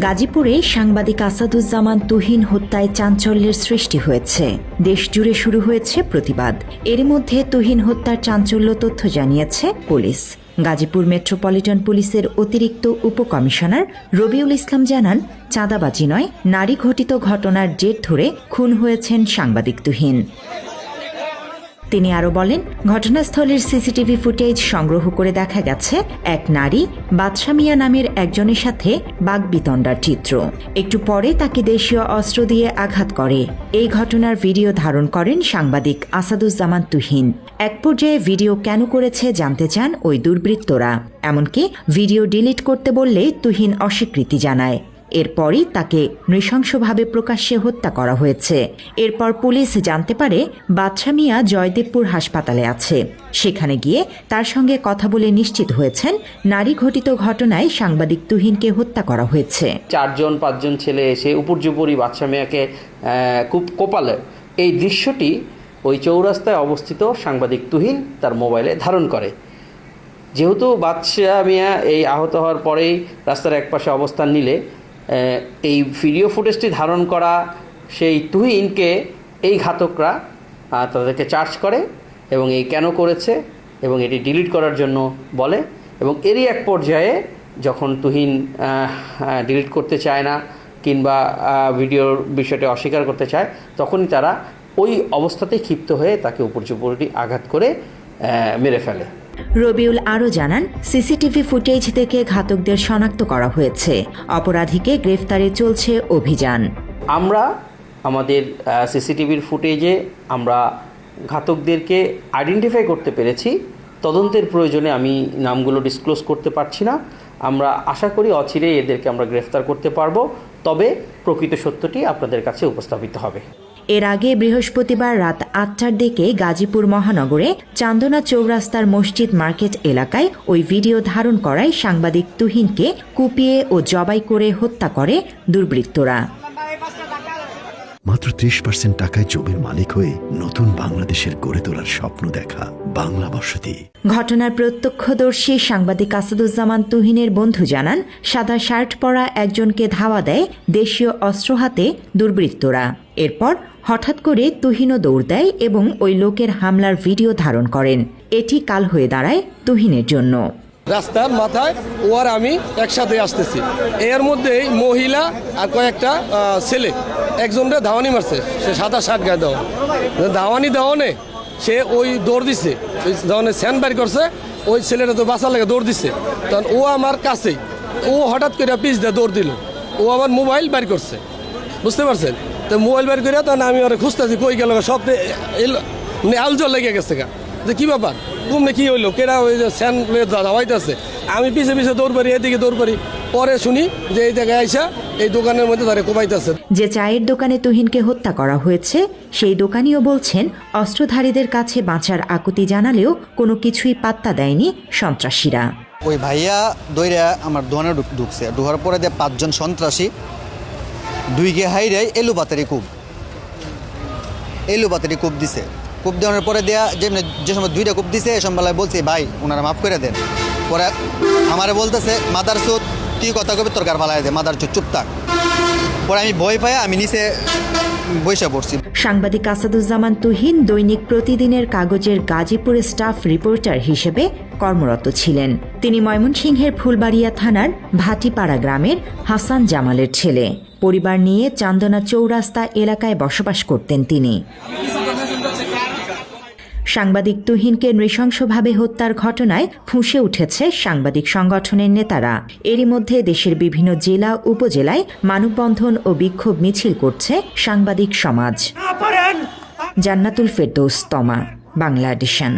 গাজীপুরে সাংবাদিক আসাদুজ্জামান তুহিন হত্যায় চাঞ্চল্যের সৃষ্টি হয়েছে। দেশ জুড়ে শুরু হয়েছে প্রতিবাদ। এর মধ্যে তুহিন হত্যার চাঞ্চল্য তথ্য জানিয়েছে পুলিশ। গাজীপুর মেট্রোপলিটন পুলিশের অতিরিক্ত উপকমিশনার রবিউল ইসলাম জানান, চাঁদাবাজি নয়, নারী ঘটিত ঘটনার জের ধরে খুন হয়েছেন সাংবাদিক তুহিন। তিনি আরও বলেন, ঘটনাস্থলের সিসিটিভি ফুটেজ সংগ্রহ করে দেখা গেছে এক নারী বাদশা মিয়া নামের একজনের সাথে বাগবিতণ্ডার চিত্র। একটু পরে তাকে দেশীয় অস্ত্র দিয়ে আঘাত করে। এই ঘটনার ভিডিও ধারণ করেন সাংবাদিক আসাদুজ্জামান তুহিন। এক পর্যায়ে ভিডিও কেন করেছে জানতে চান ওই দুর্বৃত্তরা। এমনকি ভিডিও ডিলিট করতে বললে তুহিন অস্বীকৃতি জানায়। এরপরই তাকে নৃশংসভাবে প্রকাশ্যে হত্যা করা হয়েছে। এরপর পুলিশ জানতে পারে, বাদশা মিয়া জয়দেবপুর হাসপাতালে আছে। সেখানে গিয়ে তার সঙ্গে কথা বলে নিশ্চিত হয়েছেন, নারী ঘটিত ঘটনায় সাংবাদিক তুহিনকে হত্যা করা হয়েছে। চারজন, পাঁচজন ছেলে এসে উপর্যুপরি বাদশা মিয়াকে খুব কোপালে। এই দৃশ্যটি ওই চৌরাস্তায় অবস্থিত সাংবাদিক তুহিন তার মোবাইলে ধারণ করে। যেহেতু বাদশাহ মিয়া এই আহত হওয়ার পরেই রাস্তার একপাশে অবস্থান নিলে এই ভিডিও ফুটেজটি ধারণ করা সেই তুহিনকে এই ঘাতকরা তাদেরকে চার্জ করে এবং এই কেন করেছে এবং এটি ডিলিট করার জন্য বলে এবং এরই এক পর্যায়ে যখন তুহিন ডিলিট করতে চায় না কিংবা ভিডিওর বিষয়টি অস্বীকার করতে চায়, তখনই তারা ওই অবস্থাতেই ক্ষিপ্ত হয়ে তাকে উপর্যুপরি আঘাত করে মেরে ফেলে। রবিউল আরও জানান, সিসিটিভি ফুটেজ থেকে ঘাতকদের শনাক্ত করা হয়েছে। অপরাধীকে গ্রেফতারে চলছে অভিযান। আমরা আমাদের সিসিটিভির ফুটেজে আমরা ঘাতকদেরকে আইডেন্টিফাই করতে পেরেছি। তদন্তের প্রয়োজনে আমি নামগুলো ডিসক্লোজ করতে পারছি না। আমরা আশা করি অচিরে এদেরকে আমরা গ্রেফতার করতে পারব। তবে প্রকৃত সত্যটি আপনাদের কাছে উপস্থাপিত হবে। এর আগে বৃহস্পতিবার রাত আটটার দিকে গাজীপুর মহানগরে চান্দনা চৌরাস্তার মসজিদ মার্কেট এলাকায় ওই ভিডিও ধারণ করায় সাংবাদিক তুহিনকে কুপিয়ে ও জবাই করে হত্যা করে দুর্বৃত্তরা। মাত্র ত্রিশ পার্সেন্ট টাকায় জমির মালিক হয়ে নতুন বাংলাদেশের গড়ে তোলার স্বপ্ন দেখা বাংলা বসতি। ঘটনার প্রত্যক্ষদর্শী সাংবাদিক আসাদুজ্জামান তুহিনের বন্ধু জানান সাদা শার্ট পরা একজনকে ধাওয়া দেয় দেশীয় অস্ত্র হাতে দুর্বৃত্তরা। এরপর হঠাৎ করে তুহিনও দৌড় দেয় এবং ওই লোকের হামলার ভিডিও ধারণ করেন। এটি কাল হয়ে দাঁড়ায় তুহিনের জন্য। রাস্তার মাথায় ও আর আমি একসাথে আসতেছি। এর মধ্যে মহিলা আর কয়েকটা ছেলে। একজনটা ধাওয়ানি মারছে। সে সাদা শার্ট গায়ে দেওয়া। ধাওয়ানি দেওয়ানে সে ওই দৌড় দিছে। ওই যখন স্যান বাড়ি করছে, ওই ছেলেটা তো বাঁচার লাগে দৌড় দিছে। তখন ও আমার কাছেই, ও হঠাৎ করে পিস দিয়ে দৌড় দিল। ও আমার মোবাইল বাড়ি করছে। বুঝতে পারছেন? তো মোবাইল বের করে তখন আমি ওরা খুঁজতেছি কই গেল সব মানে আলজল লেগে গেছে গা। যে কি ব্যাপার? ঘুমনে কি হইল? কেরা ওই যে স্যান দাওয়াইতেছে? আমি পিছে পিছে দৌড় পারি এদিকে দৌড় পারি পরে শুনি যে এই জায়গায় আইসা এই দোকানের মধ্যে তারা কোবাইতেছে। যে চায়ের দোকানে তুহিনকে হত্যা করা হয়েছে সেই দোকানিও বলছেন অস্ত্রধারীদের কাছে বাঁচার আকুতি জানালেও কোনো কিছুই পাত্তা দেয়নি সন্ত্রাসীরা। ওই ভাইয়া দইরা আমার দোকানে ঢুকছে। ঢোকার পরে দিয়ে পাঁচজন সন্ত্রাসী দুই গে হাইরে এলু বাতারি কূপ। এলু বাতারি কূপ দিছে। কূপ দেওয়ার পরে দেয়া যে যে সময় দুইটা কূপ দিছে এসব বেলায় বলছি, ভাই ওনারা মাফ করে দেন। পরে আমারে বলতেছে মাদার সুদ তুই কথা কবি, তোর গার ফালাই দে মাদার চুপ চুপ থাক। পরে আমি ভয় পাই আমি নিচে বসে পড়ছি। সাংবাদিক আসাদুজ্জামান তুহিন দৈনিক প্রতিদিনের কাগজের গাজীপুর স্টাফ রিপোর্টার হিসেবে কর্মরত ছিলেন। তিনি ময়মনসিংহের ফুলবাড়িয়া থানার ভাটিপাড়া গ্রামের হাসান জামালের ছেলে। পরিবার নিয়ে চান্দনা চৌরাস্তা এলাকায় বসবাস করতেন তিনি। সাংবাদিক তুহিনকে নৃশংসভাবে হত্যার ঘটনায় ফুঁসে উঠেছে সাংবাদিক সংগঠনের নেতারা। এরই মধ্যে দেশের বিভিন্ন জেলা উপজেলায় মানববন্ধন ও বিক্ষোভ মিছিল করছে সাংবাদিক সমাজ। জান্নাতুল ফেরদৌস তমা বাংলা এডিশন